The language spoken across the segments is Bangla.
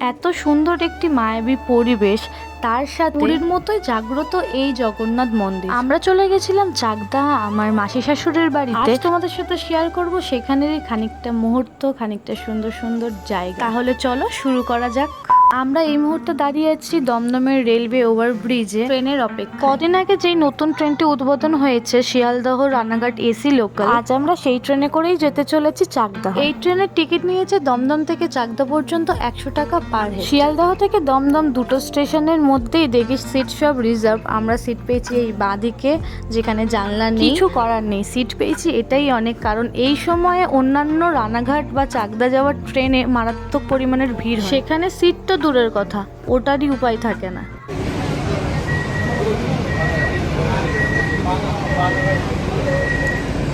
এত সুন্দর একটি মায়াবী পরিবেশ তার সাথে পুরীর মতোই জাগ্রত এই জগন্নাথ মন্দির। আমরা চলে গেছিলাম চাকদা আমার মাসি শাশুড়ির বাড়িতে। আজ তোমাদের সাথে শেয়ার করব সেখানেরই খানিকটা মুহূর্ত খানিকটা সুন্দর সুন্দর জায়গা। তাহলে চলো শুরু করা যাক। আমরা এই মুহূর্তে দাঁড়িয়ে আছি দমদমের রেলওয়ে ওভারব্রিজে ট্রেনের অপেক্ষা কদিন আগে যেই নতুন ট্রেনটি উদ্বোধন হয়েছে শিয়ালদহ রানাঘাট এসি লোকাল। আজ আমরা সেই ট্রেনে করেই যেতে চলেছি চাকদা এই ট্রেনের টিকিট নিয়েছে দমদম থেকে চাকদা পর্যন্ত একশো টাকা পার হেড। শিয়ালদহ থেকে দমদম দুটো স্টেশনের মধ্যেই দেখি সিট সব রিজার্ভ। আমরা সিট পেয়েছি এই বাঁদিকে যেখানে জানলা নেই। কিছু করার নেই সিট পেয়েছি এটাই অনেক। কারণ এই সময়ে অন্যান্য রানাঘাট বা চাকদা যাওয়ার ট্রেনে মারাত্মক পরিমাণের ভিড় সেখানে সিট তো দূরের কথা ওটারই উপায় থাকে না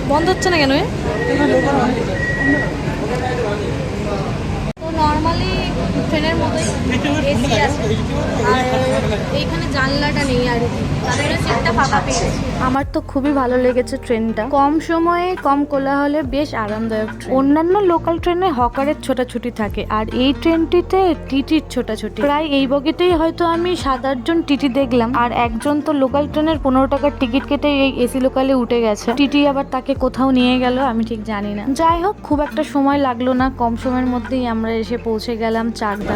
বন্ধ হচ্ছে না কেন এ? তো নর্মালি ট্রেনের মতোই এসি আছে। এইখানে জানলাটা নেই আর আমার তো খুবই ভালো লেগেছে ট্রেনটা। কম সময়ে, কম কোলাহলে বেশ আরামদায়ক অন্যান্য লোকাল ট্রেনে হকারের ছোটাছুটি থাকে, আর এই ট্রেনটিতে টিটির ছোটাছুটি। প্রায় এই বগিতেই হয়তো আমি সাত আটজন টিটি দেখলাম, আর একজন তো লোকাল ট্রেনের পনেরো টাকার টিকিট কেটে এই এসি লোকালে উঠে গেছে। টিটি আবার তাকে কোথাও নিয়ে গেল, আমি ঠিক জানি না। যাই হোক, খুব একটা সময় লাগল না। কম সময়ের মধ্যেই আমরা এসে পৌঁছে গেলাম চাকদা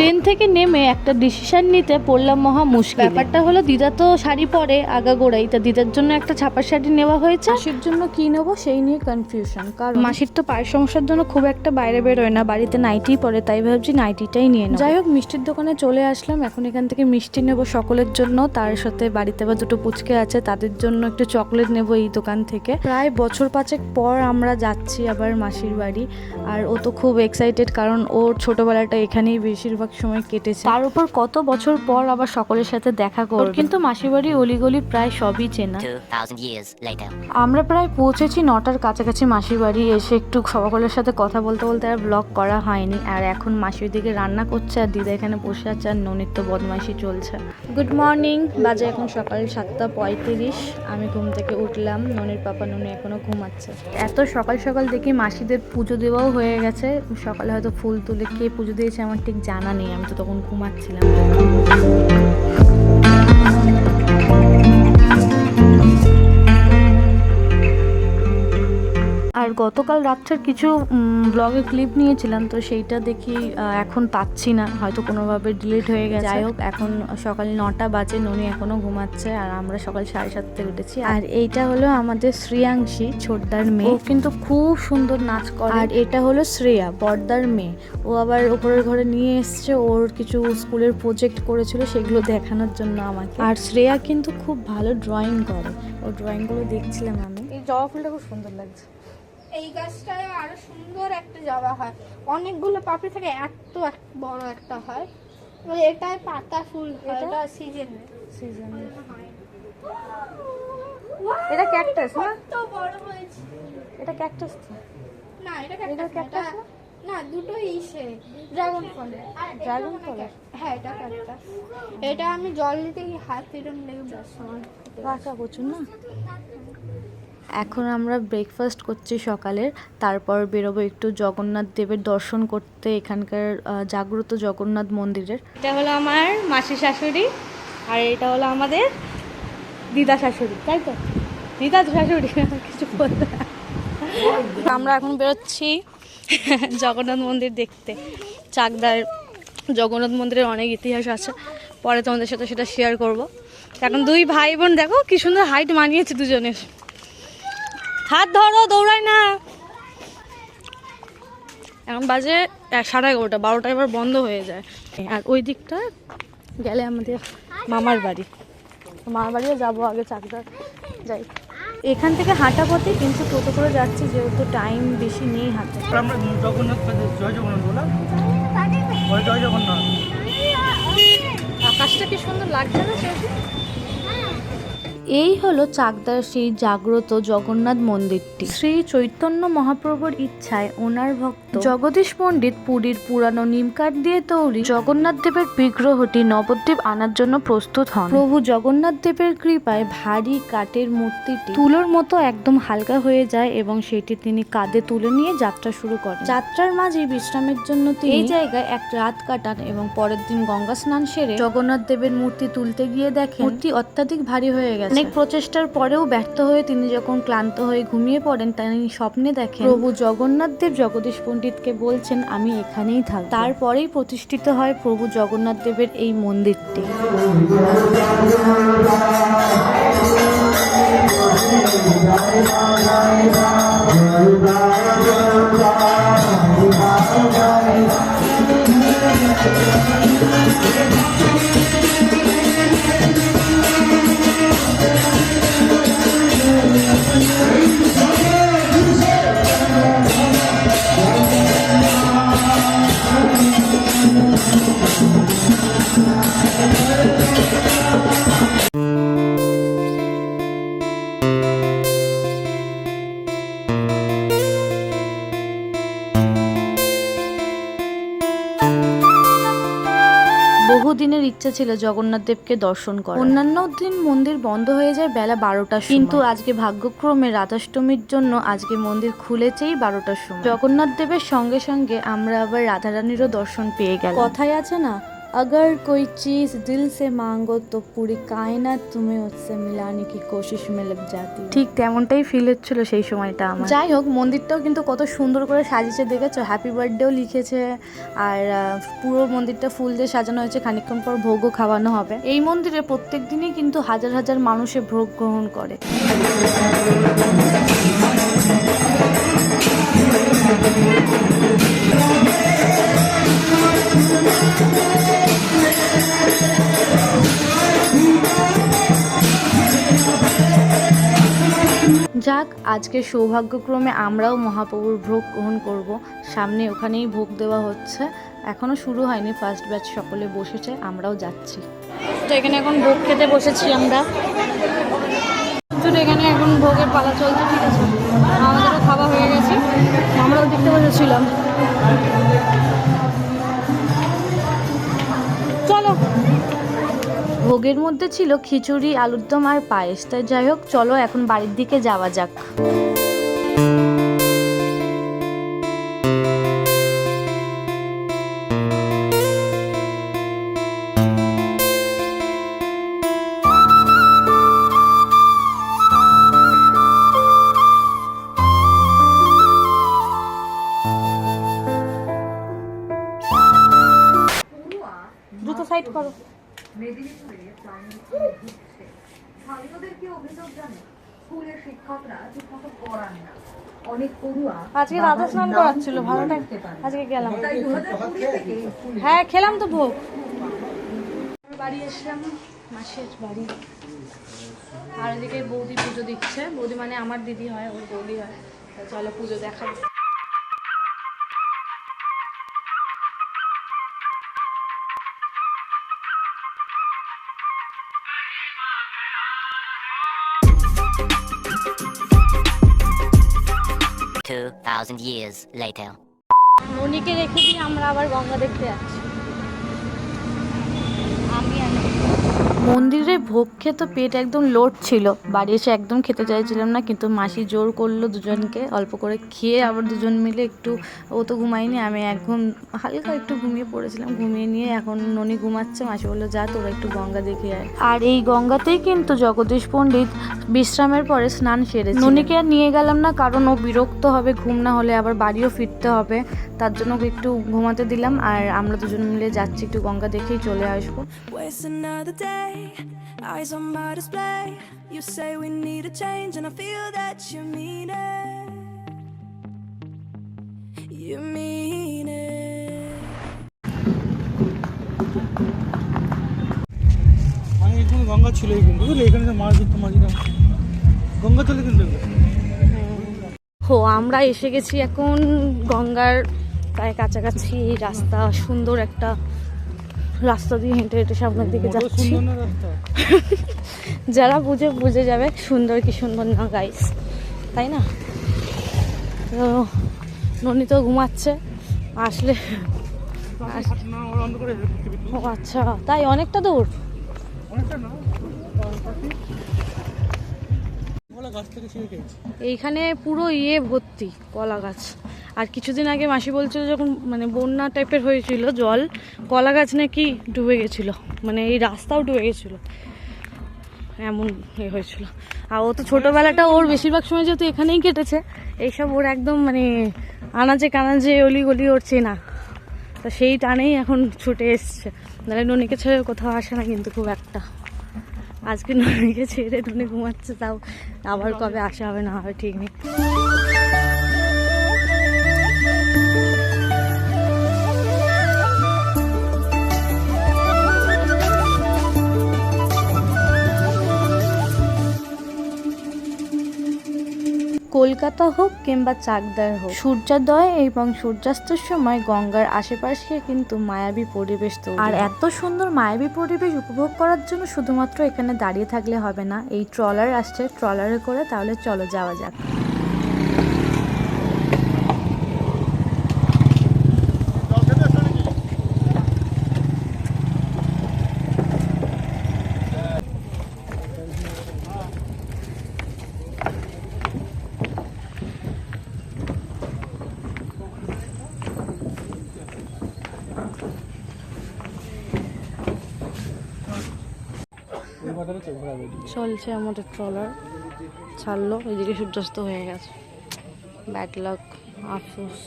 ট্রেন থেকে নেমে একটা ডিসিশন নিতে পড়লাম মহা মুশকিল। ব্যাপারটা হলো দিদা তো শাড়ি পরে আগাগোড়াই তা দিদার জন্য একটা ছাপার শাড়ি নেওয়া হয়েছে। মাসির জন্য কি নেব সেই নিয়ে কনফিউশন কারণ মাসির তো পায়ের সমস্যার জন্য খুব একটা বাইরে বেরোয় না বাড়িতে নাইটি পরে তাই ভাবছি নাইটিটাই নিয়ে নেব। যাই হোক মিষ্টির দোকানে চলে আসলাম এখন এখান থেকে মিষ্টি নেব সকলের জন্য তার সাথে বাড়িতে আবার দুটো পুচকে আছে তাদের জন্য একটু চকলেট নেব এই দোকান থেকে। প্রায় বছর পাঁচেক পর আমরা যাচ্ছি আবার মাসির বাড়ি আর ও তো খুব এক্সাইটেড কারণ ওর ছোটবেলাটা এখানেই বেশিরভাগ সময় কেটেছে। তার উপর কত বছর পর আবার সকলের সাথে দেখা করবে। কিন্তু মাসির বাড়ি অলিগলি প্রায় সবই চেনা। 2,000 আমরা প্রায় পৌঁছেছি নটার কাছাকাছি মাসির বাড়ি এসে একটু সকলের সাথে কথা বলতে বলতে আর ব্লগ করা হয়নি। আর এখন মাসির দিকে রান্না করছে আর দিদা এখানে বসে আছে আর ননিত্য বদমাইশি চলছে। গুড মর্নিং বাজে এখন সকাল সাতটা পঁয়ত্রিশ। আমি ঘুম থেকে উঠলাম। ননির পাপা ননি এখনও ঘুমাচ্ছে। এত সকাল সকাল দেখি মাসিদের পুজো দেওয়াও হয়ে গেছে। সকালে হয়তো ফুল তুলে কে পুজো দিয়েছে আমার ঠিক জানা নেই আমি তো তখন ঘুমাচ্ছিলাম। আর গতকাল রাত্রের কিছু ব্লগে ক্লিপ নিয়েছিলাম তো সেইটা দেখি এখন পাচ্ছি না। হয়তো কোনোভাবে ডিলিট হয়ে গেছে। যাই হোক এখন সকাল নটা বাজে ননি এখনও ঘুমাচ্ছে আর আমরা সকাল সাড়ে সাতটায় উঠেছি। আর এইটা হলো আমাদের শ্রেয়াংশী ছোটদার মেয়ে। কিন্তু খুব সুন্দর নাচ করে। আর এটা হলো শ্রেয়া বর্দার মেয়ে। ও আবার ওপরের ঘরে নিয়ে এসছে ওর কিছু স্কুলের প্রজেক্ট করেছিল সেগুলো দেখানোর জন্য আমাকে। আর শ্রেয়া কিন্তু খুব ভালো ড্রয়িং করে। ও ড্রয়িংগুলো দেখছিলাম আমি। এই জবা ফুলটা খুব সুন্দর লাগছে। এই গাছটায় আরও সুন্দর একটা জবা হয়। অনেকগুলো পাপড়ি থাকে এত বড় একটা হয়। ওই এটায় পাতা ফুল হয়। এটা? সিজনে সিজন এটা ক্যাকটাস না? কত বড় হয়েছে। এটা ক্যাকটাস না এটা cactus না, না? দুটো ইসে ড্রাগন ফলের Dragon ফলের? হ্যাঁ এটা ক্যাকটাস এটা আমি জল দিতে গিয়ে হাত এরম লেগে আমার রাখা প্রচুর না? এখন আমরা ব্রেকফাস্ট করছি সকালের, তারপর বেরোবো একটু জগন্নাথ দেবের দর্শন করতে এখানকার জাগ্রত জগন্নাথ মন্দিরের। এটা হলো আমার মাসি শাশুড়ি, আর এটা হলো আমাদের দিদা শাশুড়ি, তাই তো? দিদা শাশুড়ি, কিছু বলতে আমরা এখন বেরোচ্ছি জগন্নাথ মন্দির দেখতে। চাকদার জগন্নাথ মন্দিরের অনেক ইতিহাস আছে, পরে তোমাদের সাথে সেটা শেয়ার করব। এখন দুই ভাই বোন, দেখো কি সুন্দর হাইট মানিয়েছে দুজনের। হাত ধরো দৌড়ায় না। এখন বাজে সাড়ে এগারোটা বারোটা এবার বন্ধ হয়ে যায়। আর ওই দিকটা গেলে আমাদের মামার বাড়ি। মামার বাড়িও যাব আগে চাকদা যাই। এখান থেকে হাঁটা পথে কিন্তু টোটো করে যাচ্ছি যেহেতু টাইম বেশি নেই হাতে আমরা জগন্নাথ জয় জগন্নাথ বলা? জয় জগন্নাথ। আকাশটা কি সুন্দর লাগছে না সেদিন এই হলো চাকদার সেই জাগ্রত জগন্নাথ মন্দিরটি। শ্রী চৈতন্য মহাপ্রভুর ইচ্ছায় ওনার ভক্ত জগদীশ পণ্ডিত পুরীর পুরানো নিমকাঠ দিয়ে তৈরি জগন্নাথ দেবের বিগ্রহটি নবদ্বীপ আনার জন্য প্রস্তুত হন। প্রভু জগন্নাথ দেবের কৃপায় ভারী কাঠের মূর্তিটি তুলোর মতো একদম হালকা হয়ে যায় এবং সেটি তিনি কাঁধে তুলে নিয়ে যাত্রা শুরু করেন। যাত্রার মাঝে বিশ্রামের জন্য তিনি এই জায়গায় এক রাত কাটান এবং পরের দিন গঙ্গা স্নান সেরে জগন্নাথ দেবের মূর্তি তুলতে গিয়ে দেখেন মূর্তি অত্যাধিক ভারী হয়ে গেছে। অনেক প্রচেষ্টার পরেও ব্যর্থ হয়ে তিনি যখন ক্লান্ত হয়ে ঘুমিয়ে পড়েন, তিনি স্বপ্নে দেখেন, প্রভু জগন্নাথ দেব জগদীশ পণ্ডিতকে বলছেন, আমি এখানেই থাক তারপরেই প্রতিষ্ঠিত হয় প্রভু জগন্নাথ দেবের এই মন্দিরটি। ইচ্ছা ছিল জগন্নাথ দেবকে দর্শন করা অন্যান্য দিন মন্দির বন্ধ হয়ে যায় বেলা বারোটা কিন্তু আজকে ভাগ্যক্রমে রাধাষ্টমীর জন্য আজকে মন্দির খুলেছেই বারোটার সময়। জগন্নাথ দেবের সঙ্গে সঙ্গে আমরা আবার রাধারানীরও দর্শন পেয়ে গেল কথায় আছে না अगर कोई चीज दिल से मांगो तो पूरी कायनात तुम्हें उससे मिलाने की कोशिश में लग जाती ঠিক তেমনটাই ফিল হচ্ছিল সেই সময়টা আমার যাই হোক মন্দিরটাও কিন্তু কত সুন্দর করে সাজিয়েছে দেখেছো হ্যাপি বার্থডেও লিখেছে আর আহ, পুরো মন্দিরটা ফুল দিয়ে সাজানো হয়েছে খানিকক্ষণ পর ভোগও খাওয়ানো হবে এই মন্দিরে প্রত্যেক দিনই কিন্তু হাজার হাজার মানুষে ভোগ গ্রহণ করে আজকে সৌভাগ্যক্রমে আমরাও মহাপ্রভুর ভোগ গ্রহণ করব। সামনে ওখানেই ভোগ দেওয়া হচ্ছে। এখনও শুরু হয়নি ফার্স্ট ব্যাচ সকলে বসেছে, আমরাও যাচ্ছি। তো এখানে এখন ভোগ খেতে বসেছি আমরা। তো এখানে এখন ভোগের পালা চলছে, ঠিক আছে? আমাদেরও খাওয়া হয়ে গেছে, আমরাও দেখতে বসেছিলাম। ভোগের মধ্যে ছিল খিচুড়ি আলুর দম আর পায়েস। তাই যাই হোক, চলো এখন বাড়ির দিকে যাওয়া যাক। আজকে স্নান করাচ্ছিল ভালো আজকে গেলাম। হ্যাঁ খেলাম তো ভোগ। বাড়ি এসলাম বাড়ি। আর এদিকে বৌদি পুজো দিচ্ছে। বৌদি মানে আমার দিদি হয় ওর বৌদি হয়। চলো পুজো দেখা 2,000 years later. মনিকে রেখে দিয়ে আমরা আবার গঙ্গা দেখতে যাচ্ছি আমি মন্দিরে ভোগ খেতে পেট একদম লোড ছিল বাড়ি এসে একদম খেতে চাইছিলাম না কিন্তু মাসি জোর করল দুজনকে। অল্প করে খেয়ে আবার দুজন মিলে একটু ও তো ঘুমাইনি আমি এখন হালকা একটু ঘুমিয়ে পড়েছিলাম। ঘুমিয়ে নিয়ে এখন ননি ঘুমাচ্ছে মাসি বলল যা তোরা একটু গঙ্গা দেখে আয়। আর এই গঙ্গাতেই কিন্তু জগদীশ পণ্ডিত বিশ্রামের পরে স্নান সেরেছে। ননিকে আর নিয়ে গেলাম না কারণ ও বিরক্ত হবে ঘুম না হলে আবার বাড়িও ফিরতে হবে। তার জন্য একটু ঘুমাতে দিলাম আর আমরা দুজন মিলে যাচ্ছি একটু গঙ্গা দেখেই চলে আসব. You mean it. মানে গঙ্গা ছিল কিন্তু বুঝলি এখানে যে মাছ ধরতো মাঝিরা গঙ্গা চলে কিন্তু এগুলো। হো আমরা এসে গেছি এখন গঙ্গার প্রায় কাছাকাছি রাস্তা সুন্দর একটা রাস্তা দিয়ে হেঁটে হেঁটে সামনের দিকে যাচ্ছি। যারা বুঝে বুঝে যাবে সুন্দর কি সুন্দর না গাইস তাই না? তো ননি তো ঘুমাচ্ছে আসলে। ও আচ্ছা তাই অনেকটা দূর? এইখানে পুরো ইয়ে ভর্তি কলা গাছ। আর কিছুদিন আগে মাসি বলছিল যখন মানে বন্যা টাইপের হয়েছিল জল, কলা গাছ নাকি ডুবে গেছিল। মানে এই রাস্তাও ডুবে গেছিল। এমন এ হয়েছিল। আর ও তো ছোটোবেলাটা ওর বেশিরভাগ সময় যেহেতু এখানেই কেটেছে, এইসব ওর একদম মানে আনাজে কানাজে অলি গলি ওর চেনা। তা সেই টানেই এখন ছুটে এসছে। নাহলে ননিকে ছেড়ে কোথাও আসে না কিন্তু খুব একটা। আজকে ননিকে ছেড়ে ননি ঘুমাচ্ছে তাও আবার কবে আসা হবে না হবে ঠিক নেই। কলকাতা হোক কিংবা চাকদার হোক সূর্যোদয় এবং সূর্যাস্তের সময় গঙ্গার আশেপাশে কিন্তু মায়াবী পরিবেশ তো আর এত সুন্দর মায়াবী পরিবেশ উপভোগ করার জন্য শুধুমাত্র এখানে দাঁড়িয়ে থাকলে হবে না। এই ট্রলার আসছে ট্রলারে করে তাহলে চলো যাওয়া যাক। চলছে আমাদের ট্রলার ছাড়লো এদিকে সূর্যাস্ত হয়ে গেছে। ব্যাড লাক আফসোস।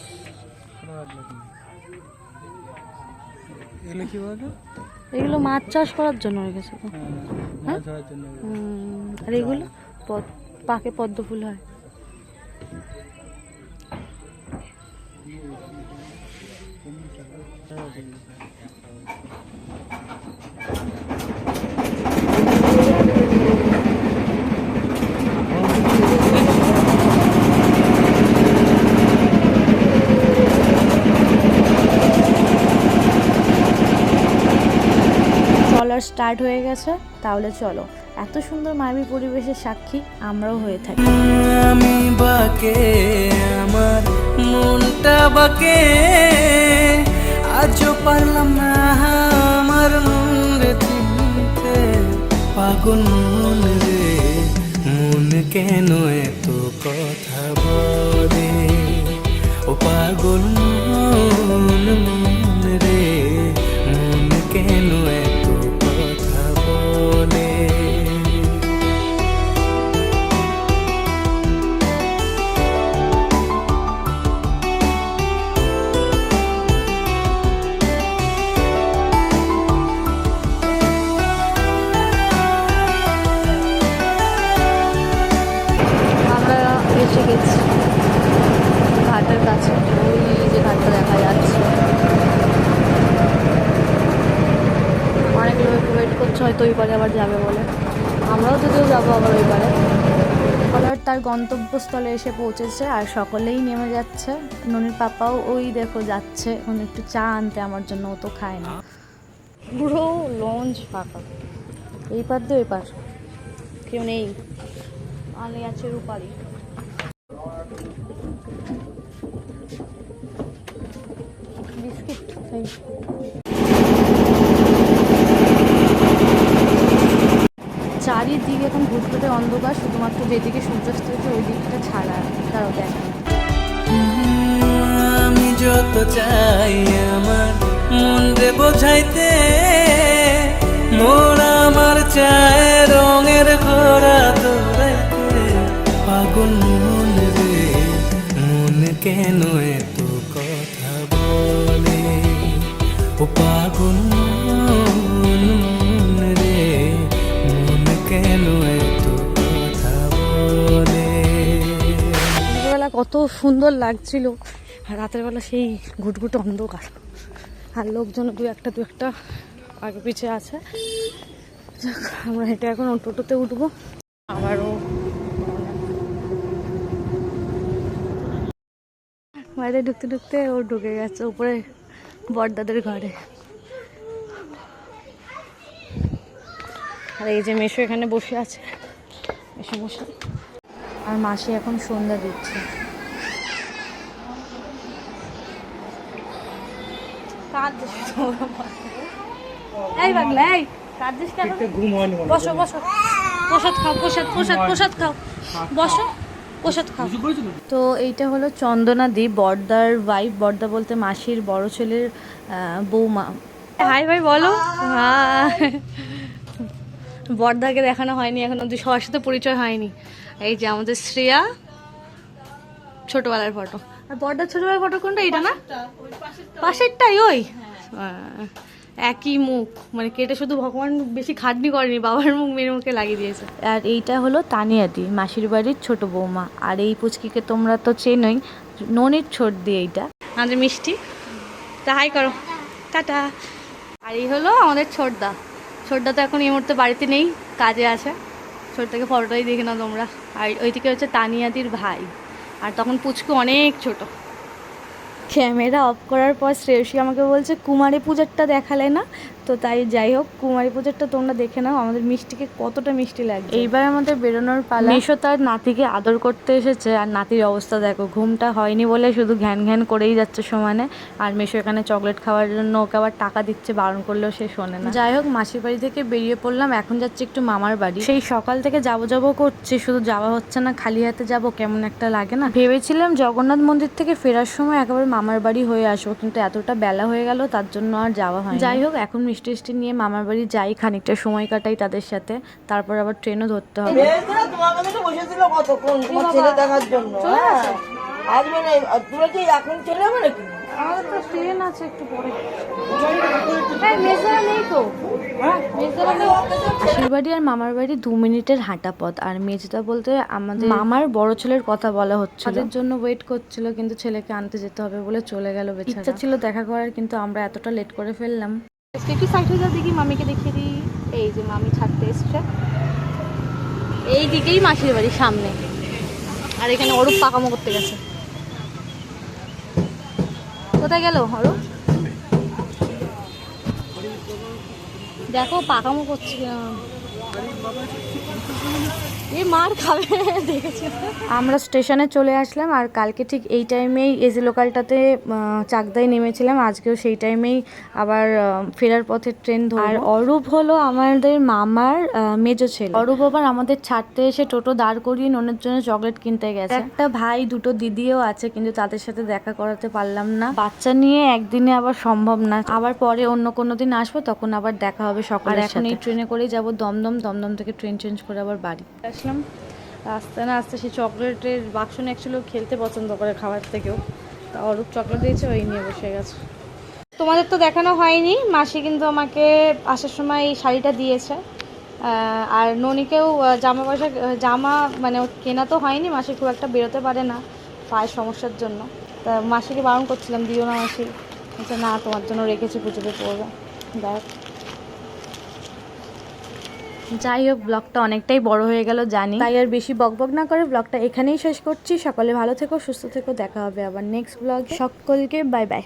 এগুলো মাছ চাষ করার জন্য হয়ে গেছে। জন্য হুম, আর এগুলো? পাকে পদ্ম ফুল হয়। ট্রলার স্টার্ট হয়ে গেছে, তাহলে চলো। এত সুন্দর মায়াবী পরিবেশের সাক্ষী আমরাও হয়ে থাকি। আমি বাকে, আমার মনটা বাকে। আজও পারলাম না আমার মন রে চিনতে পাগল মন রে। মন কেন এত কথা বলে? ও পাগল মন আমরাও যাব আবার ওই ট্রলার তার গন্তব্যস্থলে এসে পৌঁছেছে আর সকলেই নেমে যাচ্ছে। ননির পাপাও ওই দেখো যাচ্ছে। এখন একটু চা আনতে, আমার জন্য ও তো খায় না। পুরো লঞ্চ ফাঁকা। এই পার দিয়ে ওই পার কেউ নেই। আলে আছে রূপারি বিস্কিট থ্যাংক চারিদিকে এখন ঘুটঘুটে অন্ধকার, শুধুমাত্র যেদিকে সূর্যাস্ত হচ্ছে ওই দিকটা ছাড়া তারাও দেখে। আমি যত চাই আমার মন রে বোঝাইতে, মোর আমার চায় রঙের ঘোড়া দৌড়াইতে পাগল মন রে, মন কেন কত সুন্দর লাগছিল। রাতের বেলা সেই ঘুটঘুটে অন্ধকার। আর লোকজন দু একটা দু একটা আগে পিছে আছে। আমরা হেঁটে এখন টোটোতে উঠবো। আবারও। বাইরে ঢুকতে ঢুকতে ও ঢুকে গেছে উপরে বড়দাদের ঘরে। আর এই যে মেশো এখানে বসে আছে। মেশো বসে আর মাসি এখন সন্ধ্যা দিচ্ছে। কাঁদছিস এই বাগলা এই কাঁদছিস কেন? ঘুম হয়নি। বসো বসো। প্রসাদ খাও প্রসাদ প্রসাদ প্রসাদ খাও। বসো প্রসাদ খাও। তো এইটা হলো চন্দনাদি বর্দার ওয়াইফ বর্দা বলতে মাসির বড় ছেলের আহ, বৌমা। হাই ভাই বলো। বর্দাকে দেখানো হয়নি এখন অব্দি সবার সাথে পরিচয় হয়নি। এই যে আমাদের শ্রেয়া ছোটবেলার ফটো আর বর্দার ছোটবেলার ফটো কোনটা? এটা না? পাশেরটাই ওই? একই মুখ। মানে কেটে শুধু ভগবান বেশি খাটনি করেনি বাবার মুখ মেয়ের মুখে লাগিয়ে দিয়েছে। আর এইটা হলো তানিয়াদি মাসির বাড়ির ছোট বৌমা। আর এই পুচকিকে তোমরা তো চেনোই ননির ছোট দিয়ে এইটা। আমাদের মিষ্টি। তা হাই করো। টাটা। আর এই হলো আমাদের ছোটদা। ছোটদা তো এখন এই মুহূর্তে বাড়িতে নেই কাজে আছে। ছোটদাকে ফটোটাই দেখে না তোমরা। আর ওইদিকে হচ্ছে তানিয়াদির ভাই। আর তখন পুচকু অনেক ছোট। ক্যামেরা অফ করার পর শ্রেয়সী আমাকে বলছে, কুমারী পূজারটা দেখালে না? তো তাই যাই হোক কুমারী পূজারটা তোমরা দেখে নাও আমাদের মিষ্টিকে কতটা মিষ্টি লাগে এইবার আমাদের বেরোনোর পালা। মেশো তার নাতিকে আদর করতে এসেছে আর নাতির অবস্থা দেখো ঘুমটা হয়নি বলে শুধু ঘ্যান ঘ্যান করেই যাচ্ছে সমানে। আর মেশো এখানে চকলেট খাওয়ার জন্য ওকে আবার টাকা দিচ্ছে বারণ করলেও সে শোনে না। যাই হোক মাসির বাড়ি থেকে বেরিয়ে পড়লাম এখন যাচ্ছে একটু মামার বাড়ি। সেই সকাল থেকে যাব যাব করছি শুধু যাওয়া হচ্ছে না খালি হাতে যাব কেমন একটা লাগে না। ভেবেছিলাম জগন্নাথ মন্দির থেকে ফেরার সময় একেবারে মামার বাড়ি হয়ে আসব কিন্তু এতটা বেলা হয়ে গেল তার জন্য আর যাওয়া হয় যাই হোক এখন মিষ্টি মিষ্টি নিয়ে মামার বাড়ি যাই খানিকটা সময় কাটাই তাদের সাথে। তারপর আবার ট্রেনও ধরতে হবে। হ্যাঁ? আসবে না আর এখন চলে যাবে নাকি? আমাদের তো ট্রেন আছে একটু পরে। হ্যাঁ মাসির বাড়ি আর মামার বাড়ি দু মিনিটের হাঁটা পথ। আর মেজদা বলতে আমাদের মামার বড় ছেলের কথা বলা হচ্ছে তাদের জন্য ওয়েট করছিল কিন্তু ছেলেকে আনতে যেতে হবে বলে চলে গেল ইচ্ছা ছিল দেখা করার কিন্তু আমরা এতটা লেট করে ফেললাম। একটু সাইড হয়ে যাও, দেখি মামিকে দেখিয়ে দিই। এই যে মামি ছাড়তে এসছে। এই দিকেই মাসির বাড়ি, সামনে। আর এখানে অরূপ পাকামো করতে গেছে। কোথায় গেল অরূপ? দেখো, পাকামো করছে। এ মার খাবে দেখেছি। আমরা স্টেশনে চলে আসলাম আর কালকে ঠিক এই টাইমেই এজি লোকালটাতে চাকদায় নেমেছিলাম আজকেও সেই টাইমেই আবার ফেরার পথে ট্রেন ধর আর অরূপ হলো আমাদের মামার মেজো ছেলে। অরূপ আবার আমাদের ছাড়তে এসে টোটো দাঁড় করিয়ে ননের জন্য চকলেট কিনতে গেছে। একটা ভাই দুটো দিদিও আছে কিন্তু তাদের সাথে দেখা করাতে পারলাম না। বাচ্চা নিয়ে একদিনে আবার সম্ভব না। আবার পরে অন্য কোনো দিন আসব তখন আবার দেখা হবে সকালে এখন এই ট্রেনে করেই যাব দমদম দমদম থেকে ট্রেন চেঞ্জ করে আবার বাড়ি। আসলাম আস্তে না আস্তে সেই চকলেটের বাক্স নিয়ে অ্যাকচুয়ালি খেলতে পছন্দ করে খাবার থেকেও। তা অরূপ চকলেট দিয়েছে, ওই নিয়ে বসে গেছে। তোমাদের তো দেখানো হয়নি, মাসি কিন্তু আমাকে আসার সময় এই শাড়িটা দিয়েছে। আর ননিকেও জামা পয়সা জামা মানে কেনা তো হয়নি, মাসি খুব একটা বেরোতে পারে না পায়ের সমস্যার জন্য। তা মাসিকে বারণ করছিলাম, দিও না মাসি। বলছে, না, তোমার জন্য রেখেছি, পুজোতে পড়বে দেখ যাই হোক ব্লগটা অনেকটাই বড় হয়ে গেল, জানি। তাই আর বেশি বকবক না করে ব্লগটা এখানেই শেষ করছি। সকলে ভালো থেকো, সুস্থ থেকো, দেখা হবে আবার নেক্সট ব্লগ সকলকে বাই বাই